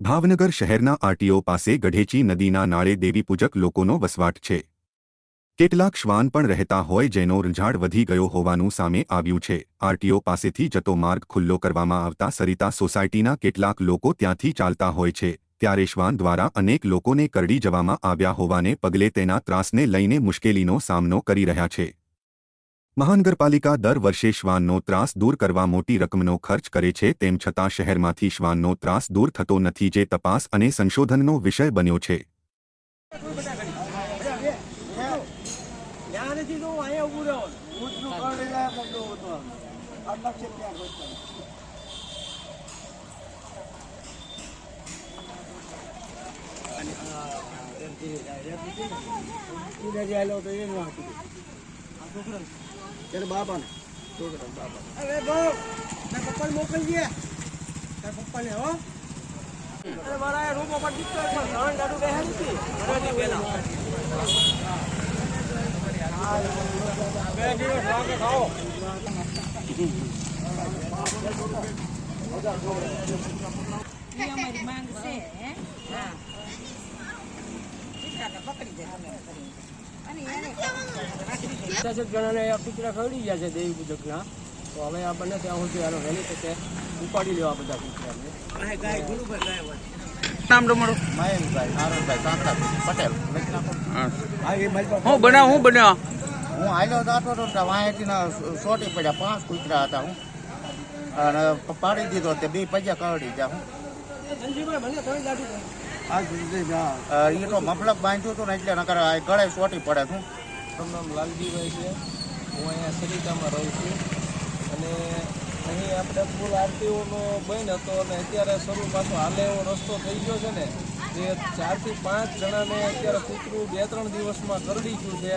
ભાવનગર શહેરના આરટીઓ પાસે ગઢેચી નદીના નાળે દેવીપૂજક લોકોનો વસવાટ છે. કેટલાક શ્વાન પણ રહેતા હોય જેનો રૂંઝાડ વધી ગયો હોવાનું સામે આવ્યું છે. આરટીઓ પાસેથી જતો માર્ગ ખુલ્લો કરવામાં આવતા સરિતા સોસાયટીના કેટલાક લોકો ત્યાંથી ચાલતા હોય છે. ત્યારે શ્વાન દ્વારા અનેક લોકોને કરડી જવામાં આવ્યા હોવાને પગલે તેના ત્રાસને લઈને મુશ્કેલીનો સામનો કરી રહ્યા છે. મહાનગરપાલિકા દર વર્ષે શ્વાનનો ત્રાસ દૂર કરવા મોટી રકમનો ખર્ચ કરે છે, તેમ છતાં શહેરમાંથી શ્વાનનો ત્રાસ દૂર થતો નથી જે તપાસ અને સંશોધનનો વિષય બન્યો છે. તો હું અહીંયા ઊભું રહેવાનું અરે બહુ. તારા પપ્પાને મોકલજે. તારા પપ્પાને હો. અરે મારા રૂમ ઉપર દીકરો છે ત્રણ ગાડું બેહે નથી. ઘરેથી પહેલા. બે દિવસ વાગે ખાઓ. ઈ અમારી માંગ છે હે હા દીકરાને પકડી દે અમે કરીને. અને એને જ જણાને આ કૂતરા ખવડી ગયા છે દેવી પૂજકના. તો હવે આ બને ત્યાં સુધી આનો વહેલી તકે ઉપાડી લેવા બધા કૂતરાને. નામ તમારું મહેશભાઈ નારાયણભાઈ કાંકરાભાઈ પટેલ હું બનાવ હું બનાવ? હું હાલ્યો જતો હતો તો વાંહેથી ના સોટી પડ્યા પાંચ કૂતરા હતા હું. અને પાડી દીધો તે બે પૈયા કરડી ગયા હું. ઈ તો મફલક બાંધ્યું હતું ને એટલે નકર આ ગળે સોટી પડે તું મારું નામ લાલજીભાઈ છે. હું અહીંયા સરિતામાં રહું છું. અને અહીં આપણે ફૂલ આરટીઓનો બંધ હતો અને અત્યારે શરૂ પાછો હાલે એવો રસ્તો થઈ ગયો છે ને જે ચારથી પાંચ જણાને અત્યારે કૂતરું બે, ત્રણ દિવસમાં કરડી ગયું છે.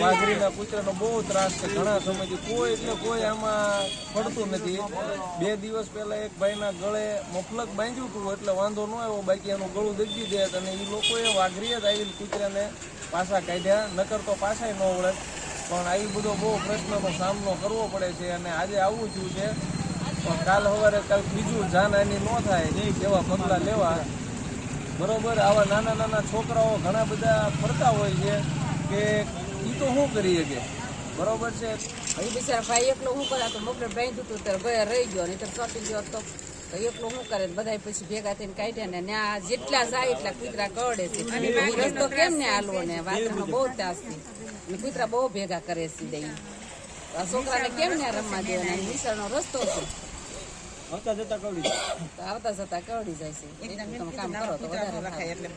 વાઘરીના કૂતરાનો બહુ ત્રાસ છે. ઘણા સમયથી કોઈ એટલે કોઈ આમાં પડતું નથી. બે દિવસ પહેલા એક ભાઈના ગળે મફલક બાંધ્યું હતું, એટલે વાંધો ન આવ્યો. બાકી એનું ગળું દગી દે અને એ લોકોએ વાઘરીએ જ આવીને કૂતરાને પાછા કાઢ્યા. નકર તો પાછાય ન વળે. પણ આવી બધો બહુ પ્રશ્નનો સામનો કરવો પડે છે અને આજે આવું થયું છે. પણ કાલ સવારે કાલ બીજું જાનહાની ન થાય. એવા પગલાં લેવા. બરોબર આવા નાના નાના છોકરાઓ ઘણા બધા ફરતા હોય છે કે એ તો શું કરી શકે? બરોબર છે? એ બિચારા ભાઈ એકલો શું કરે? તો મોકલે બાંધ્યું હતું ત્યારે ગયા રહી ગયો નહીં તો ચોટી ગયો તો. એકલો શું કરે? ને બધા પછી ભેગા થઈને કાઢ્યા ને ત્યાં જેટલા જાય એટલા કૂતરા કરડે છે. રસ્તો કેમ ને હાલવો ને? વાતનો બહુ ત્રાસ છે ને કૂતરા બહુ ભેગા કરે છે દઈ. આ છોકરાને કેમ ને રમવા દેવાના? નિશાળનો રસ્તો છે. આવતા જતા કવડી જાય. આવતા જતા કવડી જાય છે. એકદમ કામ કરો તો વધારે એટલે